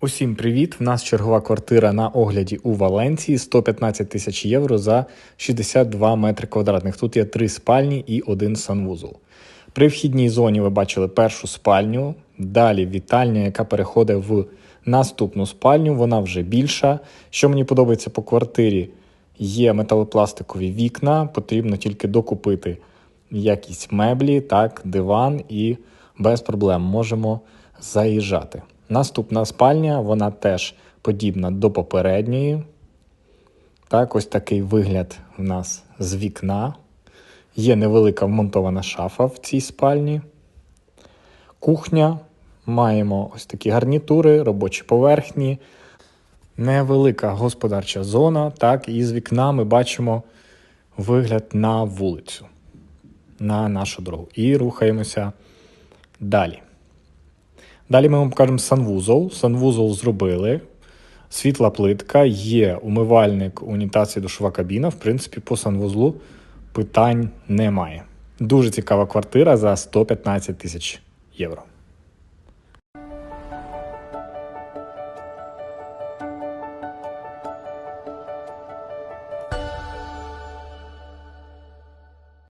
Усім привіт! В нас чергова квартира на огляді у Валенції 115 тисяч євро за 62 метри квадратних. Тут є три спальні і один санвузол. При вхідній зоні ви бачили першу спальню, далі вітальня, яка переходить в наступну спальню. Вона вже більша. Що мені подобається по квартирі, є металопластикові вікна, потрібно тільки докупити якісь меблі, так, диван і без проблем можемо заїжджати. Наступна спальня, вона теж подібна до попередньої. Так, ось такий вигляд в нас з вікна. Є невелика вмонтована шафа в цій спальні. Кухня. Маємо ось такі гарнітури, робочі поверхні, невелика господарча зона. Так, і з вікна ми бачимо вигляд на вулицю, на нашу дорогу. І рухаємося далі. Далі ми вам покажемо санвузол. Санвузол зробили. Світла плитка, є умивальник, унітаз і душова кабіна. В принципі, по санвузлу питань немає. Дуже цікава квартира за 115 тисяч євро.